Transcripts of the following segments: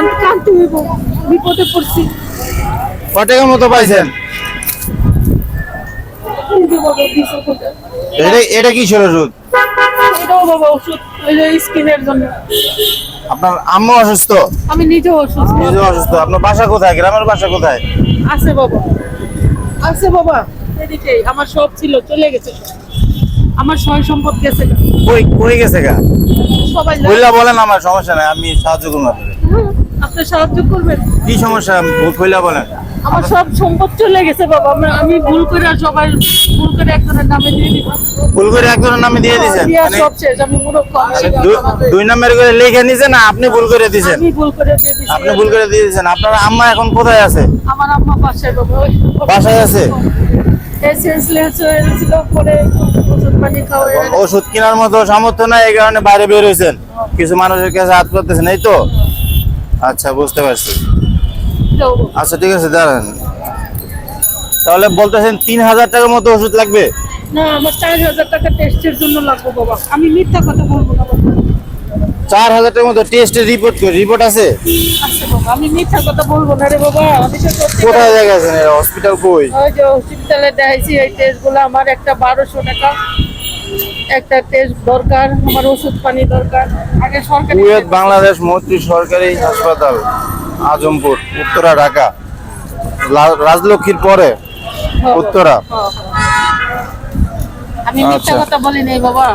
আমি কান্তি হইব বিপদে পড়ছি। ক টাকার মতো পাইছেন? এটা এটা কি ছিল ওষুধ? এটাও বাবা ওষুধ ওই যে স্কিনের জন্য। আপনার আম্মু অসুস্থ? আমি নিজেও অসুস্থ। নিজে অসুস্থ। আপনার বাসা কোথায়? গ্রামের বাসা কোথায়? আছে বাবা। আছে বাবা এদিকে আমার সব ছিল চলে গেছে আমার সয় সম্পদ গেছে কই কই গেছে গা? সবাই। কইলা বলেন আমার সমস্যা নাই আমি সাহায্য করব আপনি সাহায্য করবেন? কি সমস্যা? কইলা বলেন। আমার সব সম্পদ চলে গেছে বাবা। আমি- আমি ভুল করে আর সবাই ভুল করে একজনের নামে দিয়ে ভুল করে একজনের নামে দিয়ে দিছেন দিয়া মানে সব শেষ। আমি দুই করে লিখে নিছেন না আপনি ভুল করে দিছেন? আমি ভুল করে দিয়ে দিছি। আপনি ভুল করে দিয়ে দিয়েছেন আপনার আম্মা এখন কোথায় আছে? আমার আম্মা পাশে বাবা। বাসায় আছে? ওষুধ কেনার মতো সামর্থ্য নাই এই কারণে বাইরে বের হয়েছেন কিছু মানুষের কাছে হাত করতেছেন এই তো? আচ্ছা বুঝতে পারছি। আচ্ছা ঠিক আছে দাঁড়ান। তাহলে বলতেছেন তিন হাজার টাকার মতো ওষুধ লাগবে? না আমার চার হাজার টাকা টেস্টের জন্য লাগবে বাবা। আমি মিথ্যা কথা বলব না চার হাজার টাকার মতো টেস্টের রিপোর্ট রিপোর্ট আছে? আমি মিথ্যা কথা বলব না রে বাবা। আমি তো কোথায় জায়গা আছেন হসপিটাল কই? ওই যে হসপিটালে দেখাইছি এই টেস্টগুলো আমার একটা বারোশো টাকা। একটা টেস্ট দরকার আমার ওষুধ পানি দরকার। আগে সরকারি কুয়েত বাংলাদেশ মৈত্রী সরকারি হাসপাতাল আজমপুর উত্তরা ঢাকা। রাজলক্ষ্মীর পরে হ্যাঁ, উত্তরা। হ্যাঁ, হ্যাঁ। আমি মিথ্যা আচ্ছা। কথা বলি নাই বাবা।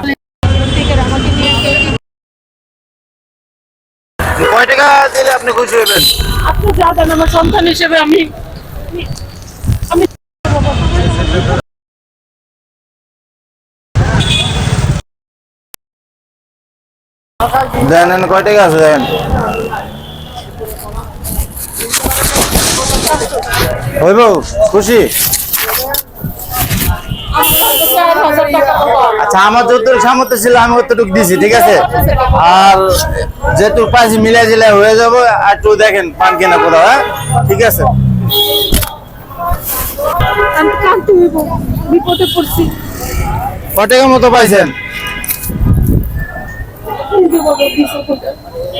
কয় টাকা দিলে আপনি খুশি হবেন আপনি যা দেন আমার সন্তান হিসেবে আমি আমি দেন কয় টাকা আছে দেন? হইব খুশি? আচ্ছা আমার যতটুকু সামর্থ্য ছিল আমি অতটুকু দিছি ঠিক আছে? আর যেটুকু পাইছি মিলাই জিলাই হয়ে যাব আর একটু দেখেন পান কিনা কোথাও হ্যাঁ? ঠিক আছে? বিপদে পড়ছি। মতো পাইছেন?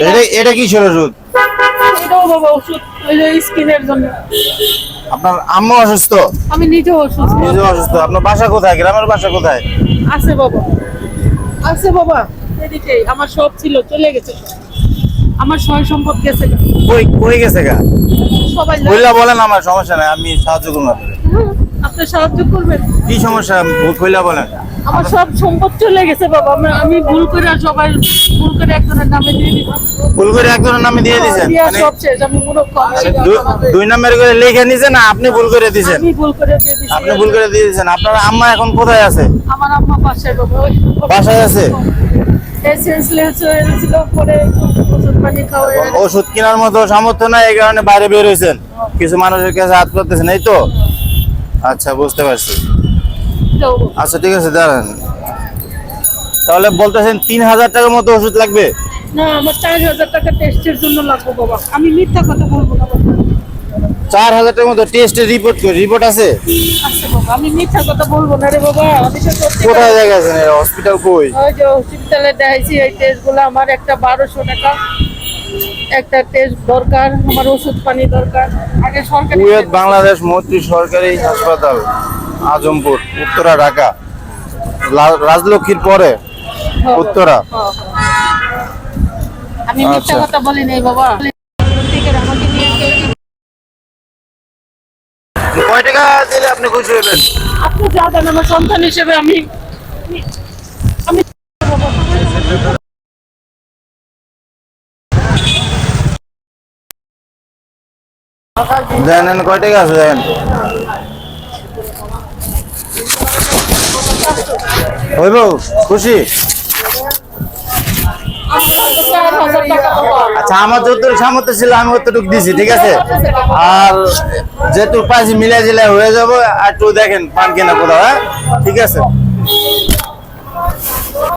এটা এটা কি ছিল ওষুধ? এটাও বাবা ওষুধ ওই যে স্কিনের জন্য। আপনার আম্মু অসুস্থ? আমি নিজেও অসুস্থ। নিজে অসুস্থ। আপনার বাসা কোথায়? গ্রামের বাসা কোথায়? আছে বাবা। আছে বাবা এদিকে আমার সব ছিল চলে গেছে আমার সয় সম্পদ গেছে কই কই গেছে গা? সবাই। কইলা বলেন আমার সমস্যা নাই আমি সাহায্য করব। আপনাকে আপনি সাহায্য করবেন? কি সমস্যা? কইলা বলেন। আমার সব সম্পদ চলে গেছে বাবা। আমি- ভুল করে সবাই ভুল করে একজনের নামে দিয়ে দিলাম। ভুল করে একজনের নামে দিয়ে দিয়েছেন? মানে সব শেষ। আমি মূর্খ দু- দুই নম্বর করে লিখে নিছেন না আপনি ভুল করে দিয়েছেন? আমি ভুল করে দিয়ে দিছি আপনি ভুল করে দিয়ে দিয়েছেন। আপনার আম্মা এখন কোথায় আছে? আমার আম্মা পাশে বাবা। বাসায় আছে? ওষুধ কেনার মতো সামর্থ্য নাই এই কারণে বাইরে বের হয়েছেন। কিছু মানুষের কাছে হাত করতেছেন এই তো? আচ্ছা বুঝতে পারছি। আচ্ছা ঠিক আছে দাঁড়ান। তাহলে বলতেছেন তিন হাজার টাকার মতো ওষুধ লাগবে? না আমার চার হাজার টাকা টেস্টের জন্য লাগবে বাবা। আমি মিথ্যা কথা বলব না চার হাজার টাকার মতো টেস্টের রিপোর্ট রিপোর্ট আছে? আচ্ছা বাবা আমি মিথ্যা কথা বলব না রে বাবা। আমি তো কোথায় জায়গা হসপিটাল কই? ওই যে হসপিটালে দেখাইছি এই টেস্টগুলো আমার একটা বারোশো টাকা। একটা টেস্ট দরকার আমার ওষুধ পানি দরকার। আগে সরকারি বাংলাদেশ মৈত্রী সরকারি হাসপাতাল। আজমপুর উত্তরা ঢাকা রাজলক্ষ্মীর পরে উত্তরা। আমি মিথ্যা আচ্ছা। কথা বলি নাই বাবা কয় টাকা দিলে আপনি খুশি হবেন আপনি যা দেন আমার সন্তান হিসেবে আমি আমি দেন দেন, কয় টাকা আছে দেন হইব খুশি? আচ্ছা আমার যতটুকু সামর্থ্য ছিল, আমি অতটুকু দিছি, ঠিক আছে? আর যেটুকু পাইছি, মিলাই জিলাই হয়ে যাব। আর একটু দেখেন পান কিনা কোথাও হ্যাঁ? ঠিক আছে?